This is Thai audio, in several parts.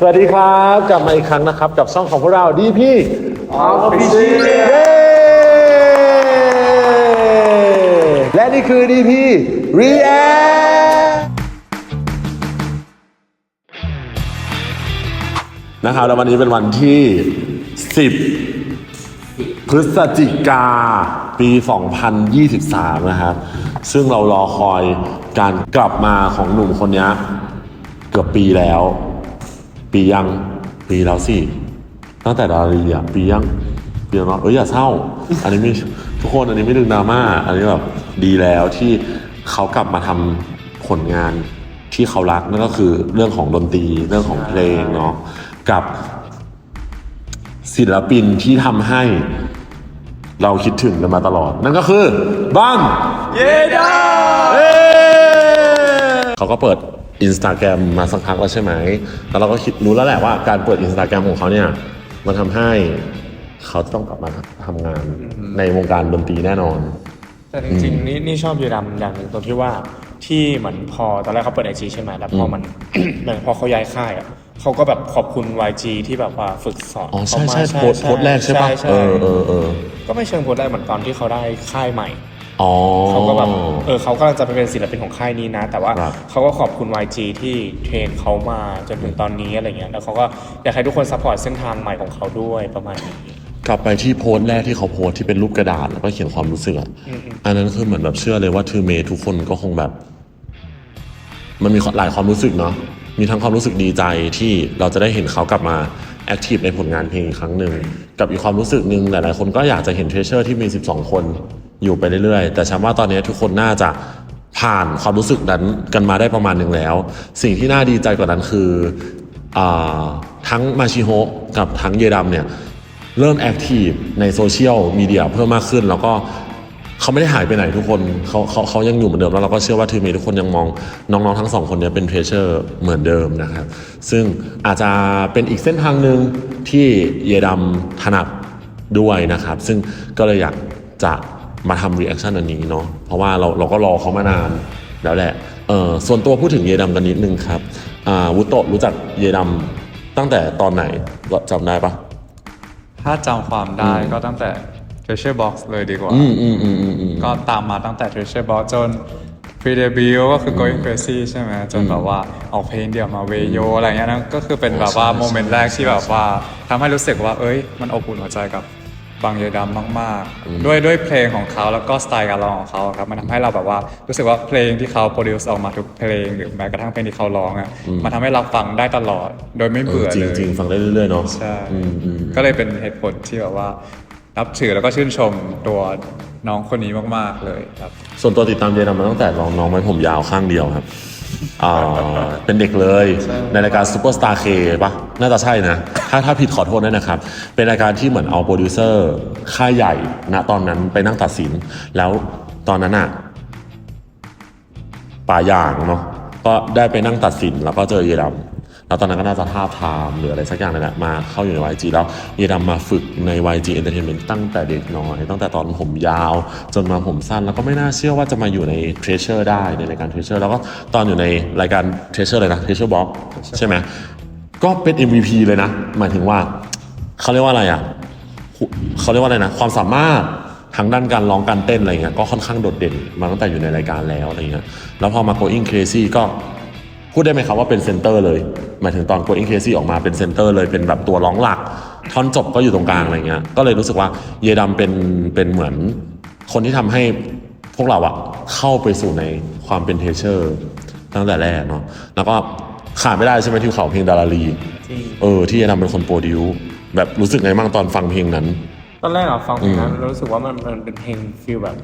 สวัสดีครับกลับมาอีกครั้งนะครับ กับช่องของพวกเราดีพี่ออฟฟิเชียและนี่คือดีพีรีแอนะครับแล้ววันนี้เป็นวันที่ 10 พฤศจิกาปี 2023 นะครับ ซึ่งเรารอคอยการกลับมาของหนุ่มคนนี้เกือบปีแล้ว ปียังปีแล้วสิตั้งแต่ดารีอะปียังปีแล้วเนาะเอ้ยอย่าเศร้า อันนี้ไม่ทุกคนอันนี้ไม่ดึงดราม่าอันนี้แบบดีแล้วที่เขากลับมาทำผลงานที่เขารักนั่นก็คือเรื่องของดนตรีเรื่องของเพลงเนาะกับศิลปินที่ทำให้เราคิดถึงกันมาตลอด นั่นก็คือบังเยดาเขาก็เปิด อินสตาแกรมมาสักพักแล้วใช่ไหมแล้วเราก็คิดรู้แล้วแหละว่าการเปิดอินสตาแกรมของเขาเนี่ยมันทำให้เขาจะต้องกลับมาทำงานในวงการดนตรีแน่นอน แต่จริงๆนี่นี่ชอบยูดำอย่างหนึ่งตรงที่ว่าที่เหมือนพอตอนแรกเขาเปิดไอจีใช่ไหมแล้วพอมันเหมือนพอเขาย้ายค่ายอะเขาก็แบบขอบคุณ YG ที่แบบว่าฝึกสอนอ๋อใช่เขามาใช่โพสต์โพสต์แรกใช่ปะใช่เออเออเออก็ไม่เชิงโพสต์แรกเหมือนตอนที่เขาได้ค่ายใหม่อ๋อ เขาก็แบบเออเขากำลังจะไปเป็นศิลปินของค่ายนี้นะ แต่ว่าครับเขาก็ขอบคุณ YG ที่เทรนเขามาจนถึงตอนนี้อะไรเงี้ยแล้วเขาก็อยากให้ทุกคนซัพพอร์ตเส้นทางใหม่ของเขาด้วยประมาณนี้กลับไปที่โพสต์แรกที่เขาโพสต์ที่เป็นรูปกระดาษแล้วก็เขียนความรู้สึกอะอันนั้นคือเหมือนแบบเชื่อเลยว่าทูเมทุกคนก็คงแบบ มันมีหลายความรู้สึกเนาะมีทั้งความรู้สึกดีใจที่เราจะได้เห็นเขากลับมาแอคทีฟในผลงานเพลงอีกครั้งหนึ่งกับอีกความรู้สึกหนึ่งหลายๆคนก็อยากจะเห็นเทรเชอร์ที่มี 12 คน อยู่ไปเรื่อยๆ แต่ฉันว่าตอนนี้ทุกคนน่าจะผ่านความรู้สึกนั้นกันมาได้ประมาณหนึ่งแล้ว สิ่งที่น่าดีใจกว่านั้นคืออทั้งมาชิโฮะกับทั้งเยดำเนี่ยเริ่มแอคทีฟในโซเชียลมีเดียเพิ่มมากขึ้น แล้วก็เขาไม่ได้หายไปไหนทุกคนเขาเขาเขายังอยู่เหมือนเดิมแล้วเราก็เชื่อว่าทีมเมทุกคนยังมองน้องๆทั้งสองคนนี้เป็นเทรเชอร์เหมือนเดิมนะครับ ซึ่งอาจจะเป็นอีกเส้นทางหนึ่งที่เยดำถนัดด้วยนะครับ ซึ่งก็เลยอยากจะ มาทำรีแอคชั่นอันนี้เนาะเพราะว่าเราเราก็รอเขามานานแล้วแหละเออส่วนตัวพูดถึงเยดำกันนิดนึงครับอ่าวุโตะรู้จักเยดำตั้งแต่ตอนไหนจำได้ปะถ้าจำความได้ก็ตั้งแต่ Treasure Box เลยดีกว่าอืมอืมอืมอืมอืมก็ตามมาตั้งแต่ Treasure Box จน pre debut ก็คือ Going Crazy ใช่ไหมจนแบบว่าออกเพลงเดี่ยวมาเวโยอะไรเงี้ยนะก็คือเป็นแบบว่าใช่โมเมนต์แรกที่แบบว่าทำให้รู้สึกว่า เอ้ย มันอบอุ่นหัวใจกับ บางเยดำมากๆ ด้วยด้วยเพลงของเขาแล้วก็สไตล์การร้องของเขาครับมันทำให้เราแบบว่ารู้สึกว่าเพลงที่เขาโปรดิวซ์ออกมาทุกเพลงหรือแม้กระทั่งเพลงที่เขาร้องอะมันทำให้เราฟังได้ตลอดโดยไม่เอเบื่ออจริเลงยจริงฟังได้เรื่อยๆเนาะใช่อืมอืมก็เลยเป็นเหตุผลที่แบบว่านับถือแล้วก็ชื่นชมตัวน้องคนนี้มากๆเลยครับ ส่วนตัวติดตามเยนมาตั้งแต่น้องน้องไว้ผมยาวข้างเดียวครับ อ่าเป็นเด็กเลย ในรายการซูเปอร์สตาร์เคปะน่าจะใช่นะ ถ้าถ้าผิดขอโทษด้วยนะครับ เป็นรายการที่เหมือนเอาโปรดิวเซอร์ค่ายใหญ่ณตอนนั้นไปนั่งตัดสิน แล้วตอนนั้นอะป่าอย่างเนาะก็ได้ไปนั่งตัดสินแล้วก็เจอเยดำ แล้วตอนนั้นก็น่าจะท่าบทามหรืออะไรสักอย่างนั่นแหละมาเข้าอยู่ใน YG แล้วเยดำมาฝึกใน YG Entertainment ตั้งแต่เด็กน้อย ตั้งแต่ตอนผมยาว จนมาผมสั้น แล้วก็ไม่น่าเชื่อว่าจะมาอยู่ใน Treasure ได้ในรายการ Treasure แล้วก็ตอนอยู่ในรายการ Treasure เลยนะ Treasure Box ใช่ไหมก็เป็น MVP เลยนะ หมายถึงว่าเขาเรียกว่าอะไรอะเขาเรียกว่าอะไรนะ ความสามารถทางด้านการร้องการเต้นอะไรเงี้ยก็ค่อนข้างโดดเด่นมาตั้งแต่อยู่ในรายการแล้วอะไรเงี้ยแล้วพอมา Going Crazy ก็ พูดได้ไหมครับว่าเป็นเซนเตอร์เลย หมายถึงตอน Going Crazy ออกมาเป็นเซนเตอร์เลยเป็นแบบตัวร้องหลัก ท่อนจบก็อยู่ตรงกลางอะไรเงี้ย ก็เลยรู้สึกว่าเยดำเป็นเป็นเหมือนคนที่ทำให้พวกเราอะเข้าไปสู่ในความเป็นเทเชอร์ตั้งแต่แรกเนาะแล้วก็ขาดไม่ได้ใช่ไหมที่เขาเพลงดาราลีจริงเออที่เยดำเป็นคนโปรดิวซ์แบบรู้สึกไงบ้างตอนฟังเพลงนั้น ตอนแรกอะฟังเพลงนั้นเรารู้สึกว่ามันมันเป็นเพลงฟิลแบบ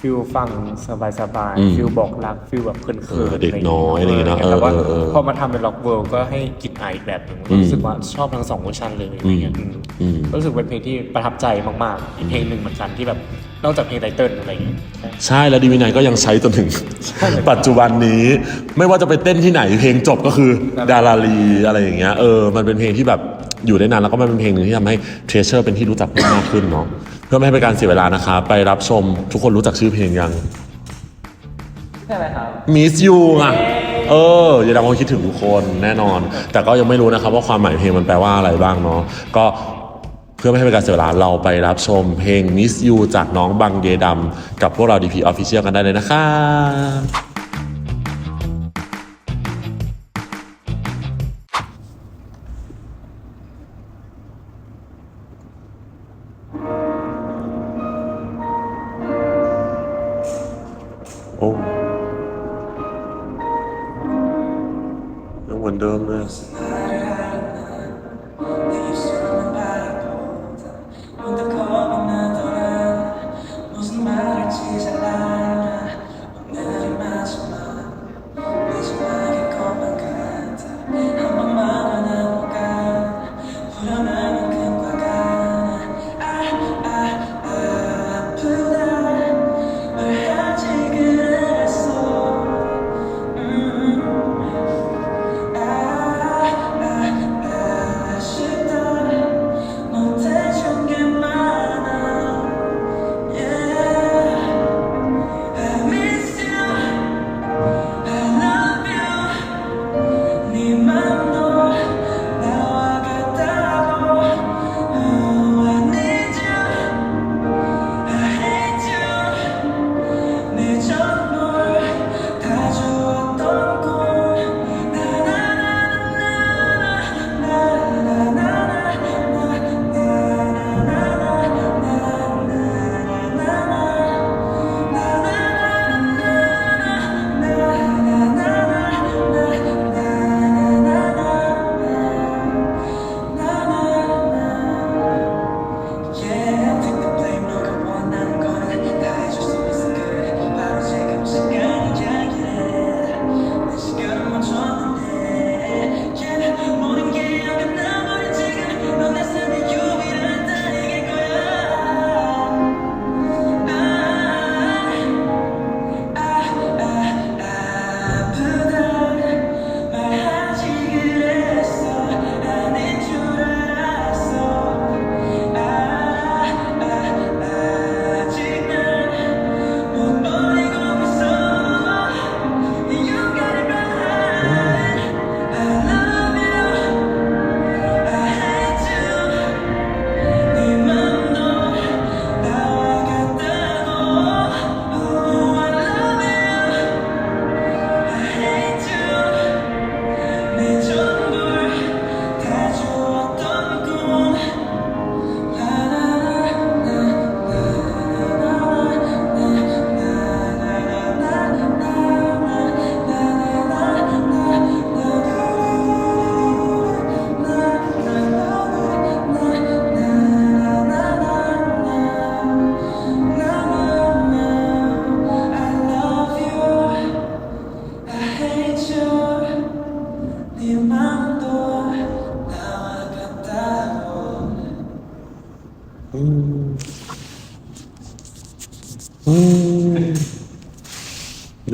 ฟิลฟังสบายสบายๆฟิลบอกรักฟิลแบบเพลินเอเขิอนเด็กน้อยอะไรอย่างเงี้ยนะแต่ว่าเออเออเออพอมาทำเป็นล็อกเวิลด์ก็ให้กลิ่นอายอีกแบบหนึ่งรู้สึกว่าชอบทั้งสองเวอร์ชันเลยอะไรเงี้ยอืมอืม รู้สึกเป็นเพลงที่ประทับใจมากๆอีกเพลงหนึ่งเหมือนกันที่แบบนอกจากเพลงไตเติ้ลอะไรเงี้ย ใช่แล้วดีวินัยก็ยังใช้จนถึง ปัจจุบันนี้ ไม่ว่าจะไปเต้นที่ไหนเพลงจบก็คือดาราลีอะไรอย่างเงี้ยเออมันเป็นเพลงที่แบบอยู่ได้นานแล้วก็มันเป็นเพลงหนึ่งที่ทำให้เทรเชอร์เป็นที่รู้จักเพิ่มมากขึ้นเนาะ เพื่อไม่ให้เป็นการเสียเวลานะคะ ไปรับชมทุกคนรู้จักชื่อเพลงยังใช่ไหมครับ Miss You อะ เออยายดำคงคิดถึงทุกคนแน่นอน แต่ก็ยังไม่รู้นะครับว่าความหมายเพลงมันแปลว่าอะไรบ้างเนาะก็เพื่อไม่ให้เป็นการเสียเวลาเราไปรับชมเพลง Miss You จากน้องบังเยดำกับพวกเรา DP Official กันได้เลยนะครับ ยังเ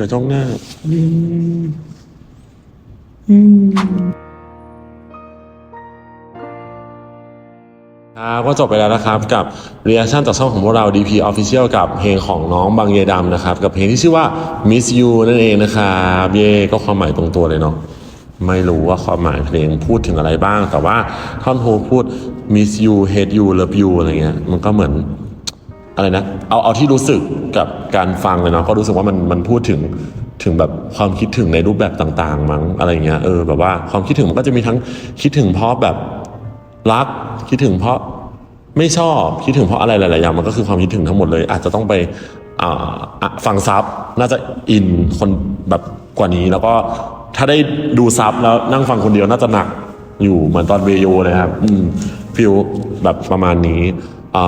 เดี๋ยวจ้องหน้าครับก็จบไปแล้วนะครับกับเรีแอคชั่นจากช่องของพวกเรา DP Official กับเพลงของน้องบางเยดำนะครับ กับเพลงที่ชื่อว่า Miss You นั่นเองนะครับเย่ก็ความหมายตรงตัวเลยเนาะไม่รู้ว่าความหมายเพลงพูดถึงอะไรบ้าง แต่ว่าท่อนโฮพูด Miss You Hate You Love You อะไรเงี้ยมันก็เหมือน อะไรนะเอาเอาที่รู้สึกกับการฟังเลยเนาะก็รู้สึกว่ามันมันพูดถึงถึงแบบความคิดถึงในรูปแบบต่างๆ มั้งอะไรเงี้ยเออแบบว่าความคิดถึงมันก็จะมีทั้งคิดถึงเพราะแบบรักคิดถึงเพราะไม่ชอบคิดถึงเพราะอะไรหลายๆอย่างมันก็คือความคิดถึงทั้งหมดเลย อาจจะต้องไปฟังซับน่าจะอินคนแบบกว่านี้ แล้วก็ถ้าได้ดูซับแล้วนั่งฟังคนเดียวน่าจะหนักอยู่เหมือนตอนเวโยนะครับฟิลแบบประมาณนี้อ่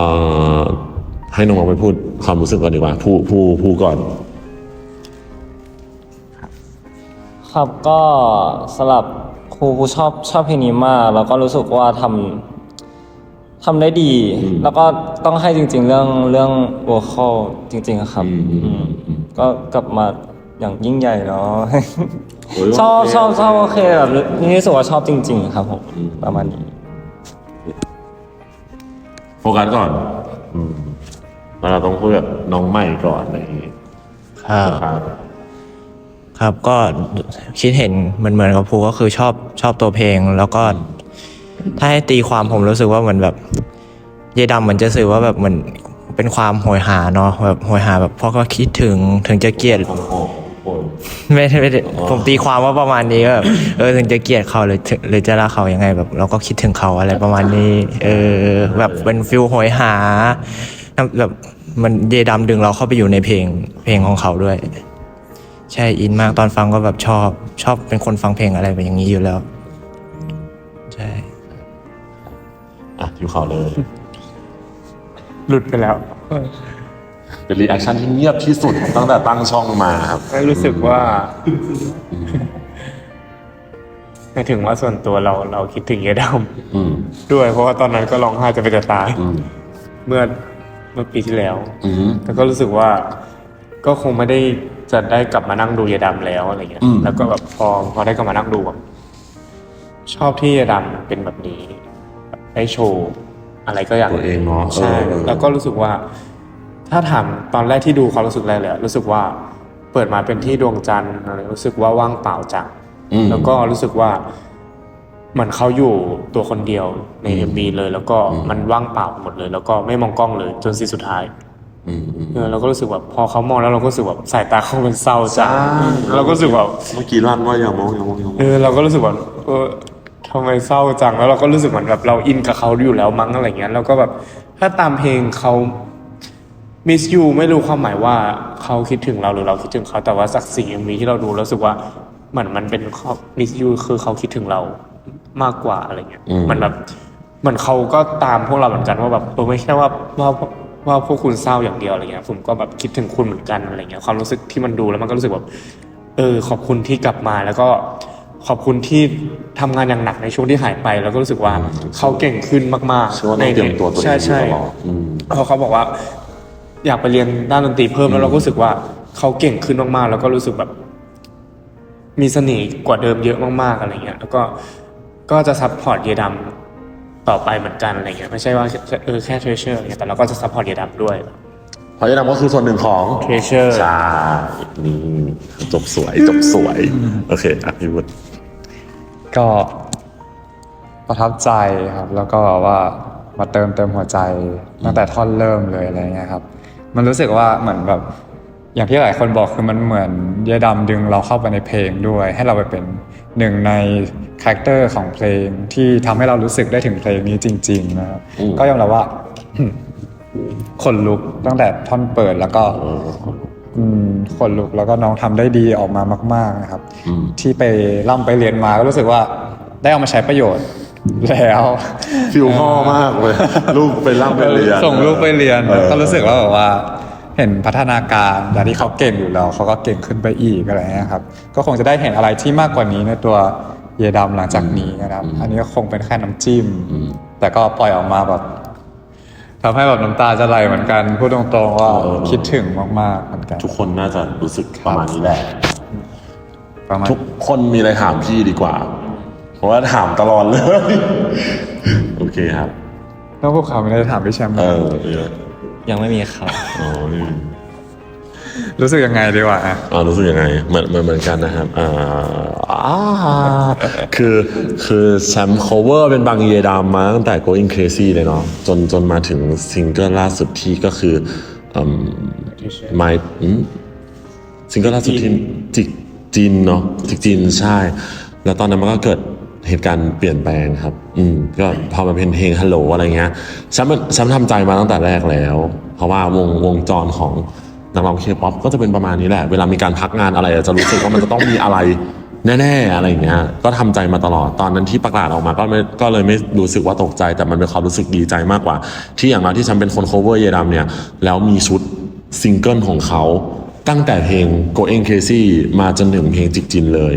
า ให้น้องๆไปพูดความรู้สึกก่อนดีกว่า ผู้ผู้ผู้ก่อน ครับก็สำหรับครูครูชอบชอบเพลงนี้มาก แล้วก็รู้สึกว่าทำทำได้ดีแล้วก็ต้องให้จริง ๆ เรื่องเรื่อง vocal จริง ๆ ครับอืมอืม ก็กลับมาอย่างยิ่งใหญ่เนาะ โอ้ยชอบโอเคชอบชอบโอเคแบบนี่รู้สึกว่าชอบจริง ๆ ครับผมอืม ประมาณนี้ โฟกัสก่อน อืมแล้ว เราต้องพูดแบบน้องใหม่ก่อนอะไรอย่างงี้ครับครับครับก็คิดเห็นเหมือนเหมือนกับภูก็คือชอบชอบตัวเพลง แล้วก็ถ้าให้ตีความผมรู้สึกว่าเหมือนแบบ เยดำเหมือนจะสื่อว่าแบบเหมือนเป็นความโหยหาเนาะแบบโหยหาแบบเพราะก็คิดถึงถึงจะเกลียดโอ้โหโอ้โหไม่ได้ไม่ได้ผมตีความว่าประมาณนี้ว่าแบบเออถึงจะเกลียดเขาหรือถึงหรือจะรักเขายังไงแบบ เราก็คิดถึงเขาอะไรประมาณนี้ เออ แบบเป็นฟิลโหยหา แบบมันเยดำดึงเราเข้าไปอยู่ในเพลงเพลงของเขาด้วย ใช่อินมากตอนฟังก็แบบชอบ ชอบเป็นคนฟังเพลงอะไรแบบอย่างนี้อยู่แล้ว ใช่อะอยู่เขาเลย หลุดไปแล้ว เป็นรีแอคชั่นที่เงียบที่สุดตั้งแต่ตั้งช่องมาครับไม่รู้สึกว่าหมายถึงว่าส่วนตัวเราเราคิดถึงเยดอืมำด้วย เพราะว่าตอนนั้นก็ร้องไห้จะไปจะตายอืมเมื่อ เมื่อปีที่แล้ว อืม แต่ก็รู้สึกว่าก็คงไม่ได้จะได้กลับมานั่งดูเยดำแล้วอะไรเงี้ย อืม แล้วก็แบบพอพอได้กลับมานั่งดูแบบชอบที่เยดำเป็นแบบนี้ได้โชว์อะไรก็อย่าง ตัวเองเนาะใช่เออแล้วก็รู้สึกว่า ถ้าถามตอนแรกที่ดูความรู้สึกแรกเลยอะรู้สึกว่าเปิดมาเป็นที่ดวงจันทร์อะไรรู้สึกว่าว่างเปล่าจัง อืม แล้วก็รู้สึกว่า เหมือนเขาอยู่ตัวคนเดียวในเอ็มบีเลย แล้วก็อืมมันว่างเปล่าหมดเลย แล้วก็ไม่มองกล้องเลยจนซีนสุดท้ายอืมอืมเออเราก็รู้สึกแบบพอเขามองแล้วเราก็รู้สึกแบบสายตาเขามันเศร้าจังใช่เราก็รู้สึกแบบเมื่อกี้ลั่นว่าอย่ามองอย่ามองอย่ามองเออเราก็รู้สึกว่าเออทำไมเศร้าจังแล้วเราก็รู้สึกเหมือนแบบเราอินกับเขาอยู่แล้วมั้งอะไรเงี้ยแล้วก็แบบถ้าตามเพลงเขามิสยูไม่รู้ความหมายว่าเขาคิดถึงเราหรือเราคิดถึงเขาแต่ว่าสักสิ่งมีที่เราดูแล้วรู้สึกว่าเหมือนมันเป็นมิสยูคือเขาคิดถึงเรา มากกว่าอะไรเงี้ยอืมมันแบบเหมือนเขาก็ตามพวกเราเหมือนกันว่าแบบเออไม่ใช่ว่าว่าว่าพวกคุณเศร้าอย่างเดียวอะไรเงี้ยผมก็แบบคิดถึงคุณเหมือนกันอะไรเงี้ยความรู้สึกที่มันดูแล้วมันก็รู้สึกแบบเออขอบคุณที่กลับมาแล้วก็ขอบคุณที่ทำงานอย่างหนักในช่วงที่หายไป แล้วก็รู้สึกว่าเขาเก่งขึ้นมากๆเชื่อว่าต้องเตรียมตัวตัวเองใช่อยู่ใช่ตลอดอืมเพราะเขาบอกว่า อยากไปเรียนด้านดนตรีเพิ่มแล้วเราก็รู้สึกว่าเขาเก่งขึ้นมากๆ แล้วก็รู้สึกแบบ มีเสน่ห์กว่าเดิมเยอะมากๆอะไรเงี้ย แล้วก็ ก็จะซัพพอร์ตเยดำต่อไปเหมือนกันอะไรเงี้ยไม่ใช่ว่าเออแค่เทรเชอร์เงี้ยแต่เราก็จะซัพพอร์ตเยดำด้วยเพราะยะดำก็คือส่วนหนึ่งของ Treasure ใช่นี่จบสวยจบสวยโอเคอะพี่วุฒิก็ประทับใจครับ แล้วก็แบบว่ามาเติมเต็มหัวใจตั้งแต่ท่อนเริ่มเลยอะไรเงี้ยครับ มันรู้สึกว่าเหมือนแบบ อย่างที่หลายคนบอกคือมันเหมือนเยดำดึงเราเข้าไปในเพลงด้วย ให้เราไปเป็นหนึ่งในคาแรคเตอร์ของเพลงที่ทำให้เรารู้สึกได้ถึงเพลงนี้จริงๆนะครับก็ยอมรับว่าขนลุกตั้งแต่ท่อนเปิดแล้วก็อืมขนลุกแล้วก็น้องทำได้ดีออกมามาก ๆนะครับอืมที่ไปร่ำไปเรียนมาก็รู้สึกว่าได้เอามาใช้ประโยชน์แล้วฟิลพ่อมากเลยลูกไปร่ำไปเรียนส่งลูกไปเรียนออก็รู้สึกว่าแบบว่า เห็นพัฒนาการจากที่เขาเก่งอยู่แล้วเขาก็เก่งขึ้นไปอีกอะไรเงี้ยครับก็คงจะได้เห็นอะไรที่มากกว่านี้ในตัวเยดำหลังจากนี้นะครับ อันนี้ก็คงเป็นแค่น้ำจิ้มอืมแต่ก็ปล่อยออกมาแบบทำให้แบบน้ำตาจะไหลเหมือนกันพูดตรงๆว่าเออคิดถึงมากๆเหมือนกัน ทุกคนน่าจะรู้สึกประมาณนี้แหละประมาณทุกคนมีอะไรถามพี่ดีกว่า เพราะว่าถามตลอดเลย โอเคครับแล้วพวกเขาไม่ได้ถามพี่แชมป์เออเออ ยังไม่มีครับ อ๋อนี่รู้สึกยังไงดีกว่าอะอ่ารู้สึกยังไงเหมือนเหมือนเหมือนกันนะครับอ่าอ่าคือคือแชมป์ cover เป็นบางเยดามมาตั้งแต่ going crazy เลยเนาะจนจนมาถึงซิงเกิลล่าสุดที่ก็คืออืม My อืมซิงเกิลล่าสุดที่จิกจินเนาะจิกจินใช่ แล้วตอนนั้นมันก็เกิด เหตุการณ์เปลี่ยนแปลงครับ อืมก็พอมาเป็นเพลงฮัลโหลอะไรเงี้ยฉันมันฉันทำใจมาตั้งแต่แรกแล้ว เพราะว่าวงวงจรของนักร้องเคป๊อปก็จะเป็นประมาณนี้แหละ เวลามีการพักงานอะไรจะรู้สึกว่ามันจะต้องมีอะไรแน่ๆอะไรอย่างเงี้ย ก็ทำใจมาตลอด ตอนนั้นที่ประกาศออกมา ก็ไม่ก็เลยไม่รู้สึกว่าตกใจ แต่มันเป็นความรู้สึกดีใจมากกว่า ที่อย่างน้อยที่ฉันเป็นคน cover เยดามเนี่ย แล้วมีชุดซิงเกิลของเขา ตั้งแต่เพลง Going Crazy มาจนถึงเพลงจิกจินเลย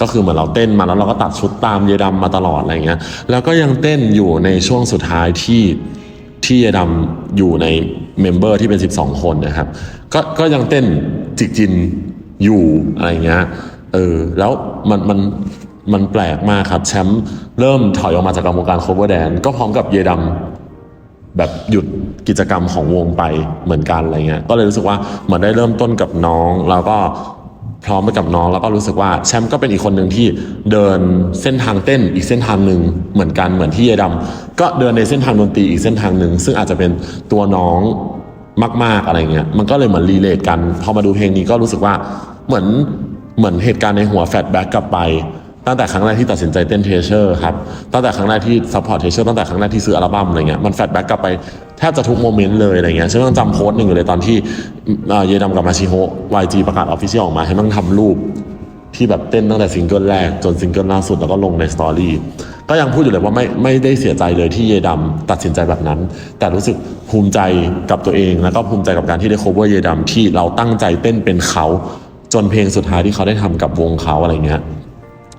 ก็คือเหมือนเราเต้นมาแล้วเราก็ตัดชุดตามเยดำมาตลอดอะไรเงี้ย แล้วก็ยังเต้นอยู่ในช่วงสุดท้ายที่ที่เยดำอยู่ในเมมเบอร์ที่เป็น 12 คนนะครับ ก็ก็ยังเต้นจิกจินอยู่อะไรเงี้ย เออ แล้วมันมันมันแปลกมากครับ แชมป์เริ่มถอยออกมาจากวงการ cover dance ก็พร้อมกับเยดำ แบบหยุดกิจกรรมของวงไปเหมือนกันอะไรเงี้ย ก็เลยรู้สึกว่าเหมือนได้เริ่มต้นกับน้องแล้วก็พร้อมไปกับน้องแล้วก็รู้สึกว่าแชมป์ก็เป็นอีกคนหนึ่งที่เดินเส้นทางเต้นอีกเส้นทางหนึ่งเหมือนกันเหมือนที่เยดำก็เดินในเส้นทางดนตรีอีกเส้นทางหนึ่งซึ่งอาจจะเป็นตัวน้องมาก ๆอะไรเงี้ยมันก็เลยเหมือนรีเลทกันพอมาดูเพลงนี้ก็รู้สึกว่าเหมือนเหมือนเหตุการณ์ในหัวแฟลชแบ็กกลับไป ตั้งแต่ครั้งแรกที่ตัดสินใจเต้นเทเชอร์ครับ ตั้งแต่ครั้งแรกที่ซัพพอร์ตเทเชอร์ตั้งแต่ครั้งแรกที่ซื้ออัลบั้มอะไรเงี้ย มันแฟลชแบ็กกลับไปแทบจะทุกโมเมนต์เลยอะไรเงี้ยฉันยังจำโพสต์หนึ่งอยู่เลยตอนที่เอ่อเยดำกับมาชิโฮ YG ประกาศออฟฟิเชียลออกมาให้มันทำรูปที่แบบเต้นตั้งแต่ซิงเกิลแรกจนซิงเกิลล่าสุดแล้วก็ลงในสตอรี่ก็ยังพูดอยู่เลยว่าไม่ไม่ได้เสียใจเลยที่เยดำตัดสินใจแบบนั้น แต่รู้สึกภูมิใจกับตัวเอง แล้วก็ภูมิใจกับการที่ได้ cover เยดำที่เราตั้งใจเต้นเป็นเขา จนเพลงสุดท้ายที่เขาได้ทำกับวงเขาอะไรเงี้ย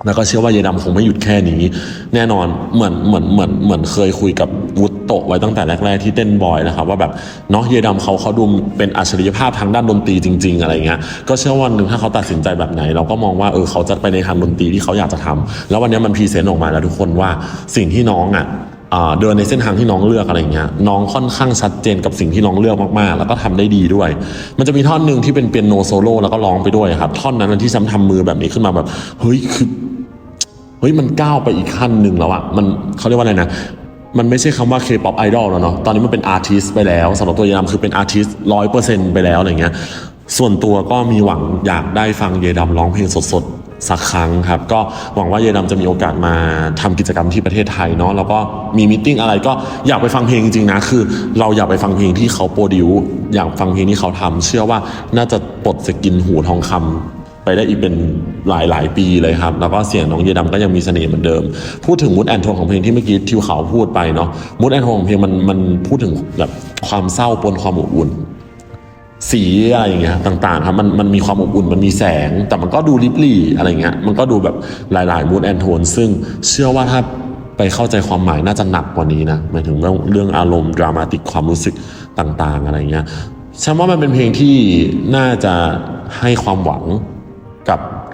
แล้วก็เชื่อว่าเยดำคงไม่หยุดแค่นี้ แน่นอนเหมือนเหมือนเหมือนเหมือนเคยคุยกับวุฒโตไว้ตั้งแต่แรก ๆ ที่เต้นบอยนะครับว่าแบบเนาะเยดำเขาเขาดูเป็นอัจฉริยภาพทางด้านดนตรีจริง ๆ อะไรเงี้ยก็เชื่อวันหนึ่งถ้าเขาตัดสินใจแบบไหน เราก็มองว่าเออเขาจะไปในทางดนตรีที่เขาอยากจะทำแล้ววันนี้มันพรีเซนต์ออกมาแล้วทุกคนว่าสิ่งที่น้องอะอ่าเดินในเส้นทางที่น้องเลือกอะไรเงี้ยน้องค่อนข้างชัดเจนกับสิ่งที่น้องเลือกมากๆ แล้วก็ทำได้ดีด้วย มันจะมีท่อนหนึ่งที่เป็นเปียโนโซโล่แล้วก็ร้องไปด้วยครับท่อนนั้นที่ซ้ำทำมือแบบนี้ขึ้นมาแบบเฮ้ยคือ ฮ้ยมันก้าวไปอีกขั้นหนึ่งแล้วอะมันเขาเรียกว่าอะไรนะมันไม่ใช่คำว่า K-pop idol แล้วเนาะ ตอนนี้มันเป็นอาร์ติสไปแล้วสำหรับตัวเยดำคือเป็นอาร์ติสร้อยเปอร์เซ็นต์ไปแล้วอะไรเงี้ย ส่วนตัวก็มีหวังอยากได้ฟังเยดำร้องเพลงสดๆ สักครั้งครับ ก็หวังว่าเยดำจะมีโอกาสมาทำกิจกรรมที่ประเทศไทยเนาะ แล้วก็มีมิทติ้งอะไรก็อยากไปฟังเพลงจริงๆนะ คือเราอยากไปฟังเพลงที่เขาโปรดิวอยากฟังเพลงที่เขาทำเชื่อว่าน่าจะปลดสกินหูทองคำ ไปได้อีกเป็นหลายหลายปีเลยครับ แล้วก็เสียงน้องเยดำก็ยังมีเสน่ห์เหมือนเดิม พูดถึงมูดแอนโทนของเพลงที่เมื่อกี้ทิวเขาพูดไปเนาะมูดแอนโทนของเพลงมันมันพูดถึงแบบความเศร้าปนความอบอุ่นสีอะไรอย่างเงี้ยต่างๆครับมันมันมีความอบอุ่นมันมีแสง แต่มันก็ดูลิบลี่อะไรเงี้ยมันก็ดูแบบหลายๆมูดแอนโทนซึ่งเชื่อว่าถ้าไปเข้าใจความหมายน่าจะหนักกว่านี้นะหมายถึงเรื่องเรื่องอารมณ์ดรามาติกความรู้สึกต่าง ๆ อะไรเงี้ยฉันว่ามันเป็นเพลงที่น่าจะให้ความหวัง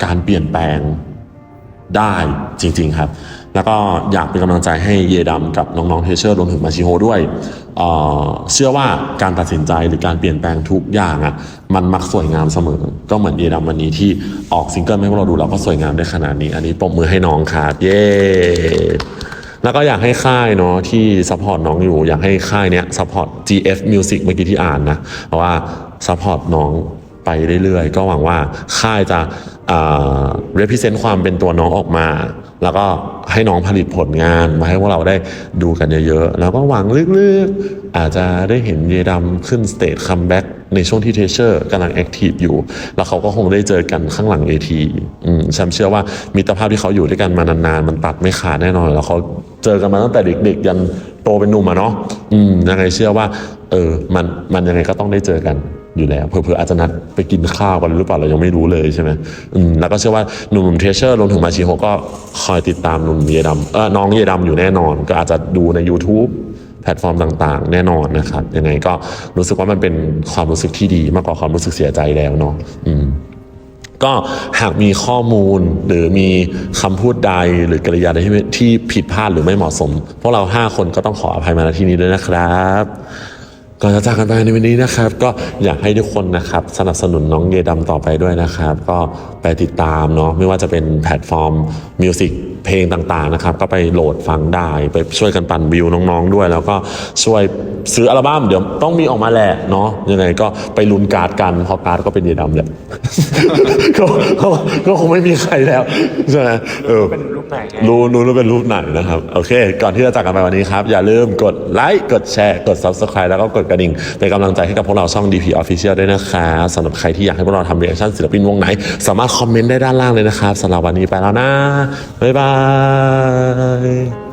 การเปลี่ยนแปลงได้จริง ๆ ครับ แล้วก็อยากเป็นกำลังใจให้เยดำกับน้องๆเทเชอร์รวมถึงมาชิโฮด้วยเเชื่อว่าการตัดสินใจหรือการเปลี่ยนแปลงทุกอย่างอะมันมักสวยงามเสมอ ก็เหมือนเยดำวันนี้ที่ออกซิงเกิลให้พวกเราดูแล้วก็สวยงามได้ขนาดนี้ อันนี้ปรบมือให้น้องครับเย้แล้วก็อยากให้ค่ายเนาะที่ซัพพอร์ตน้องอยู่ อยากให้ค่ายเนี้ยซัพพอร์ต GF Music เมื่อกี้ที่อ่านนะเพราะว่าซัพพอร์ตน้องไปเรื่อยๆ ก็หวังว่าค่ายจะ represent ความเป็นตัวน้องออกมา แล้วก็ให้น้องผลิตผลงานมาให้พวกเราได้ดูกันเยอะๆ แล้วก็หวังลึกๆ อาจจะได้เห็นเยดำขึ้นสเตจคัมแบ็กในช่วงที่เทเชอร์กำลังแอคทีฟอยู่ แล้วเขาก็คงได้เจอกันข้างหลังเอทีอืมฉันเชื่อว่ามิตรภาพที่เขาอยู่ด้วยกันมานานๆ มันตัดไม่ขาดแน่นอน แล้วเขาเจอกันมาตั้งแต่เด็กๆ ยันโตเป็นหนุ่มอะเนาะอืมยังไงเชื่อว่า เออมันมันยังไงก็ต้องได้เจอกัน อยู่แล้วเผื่ออาจจะนัดไปกินข้าวกันหรือเปล่าเรายังไม่รู้เลยใช่ไหมแล้วก็เชื่อว่าหนุ่มเทเชอร์รวมถึงมาชิโฮก็คอยติดตามหนุ่มเยดำเออน้องเยดำอยู่แน่นอน ก็อาจจะดูใน YouTube แพลตฟอร์มต่างๆ แน่นอนนะครับยังไงก็รู้สึกว่ามันเป็นความรู้สึกที่ดีมากกว่าความรู้สึกเสียใจแล้วเนาะอืมก็หากมีข้อมูลหรือมีคำพูดใดหรือกริยาใดที่ที่ผิดพลาดหรือไม่เหมาะสมพวกเรา 5 คนก็ต้องขออภัยมาณที่นี้ด้วยนะครับ ก่อนจะจากกันไปในวันนี้นะครับ ก็อยากให้ทุกคนนะครับสนับสนุนน้องเยดำต่อไปด้วยนะครับ ก็ไปติดตามเนาะไม่ว่าจะเป็นแพลตฟอร์มมิวสิกเพลงต่างๆนะครับ ก็ไปโหลดฟังได้ ไปช่วยกันปั่นวิวน้องๆด้วย แล้วก็ช่วยซื้ออัลบั้มเดี๋ยวต้องมีออกมาแหละเนาะยังไงก็ไปลุ้นการ์ดกันเพราะการ์ดก็เป็นเยดำแหละก็ก็คงไม่มีใครแล้วใช่ไหมเออ ไหนไงรู้รู้รู้เป็นรูปไหนนะครับ โอเค ก่อนที่จะจากกันไปวันนี้ครับ อย่าลืมกดไลค์กดแชร์ กด Subscribe แล้วก็กดกระดิ่ง เป็นกำลังใจให้กับพวกเราช่อง DP Official ด้วยนะครับสำหรับใครที่อยากให้พวกเราทำเรีแอคชั่นศิลปินวงไหน สามารถคอมเมนต์ได้ด้านล่างเลยนะครับสำหรับวันนี้ไปแล้วนะบ๊ายบาย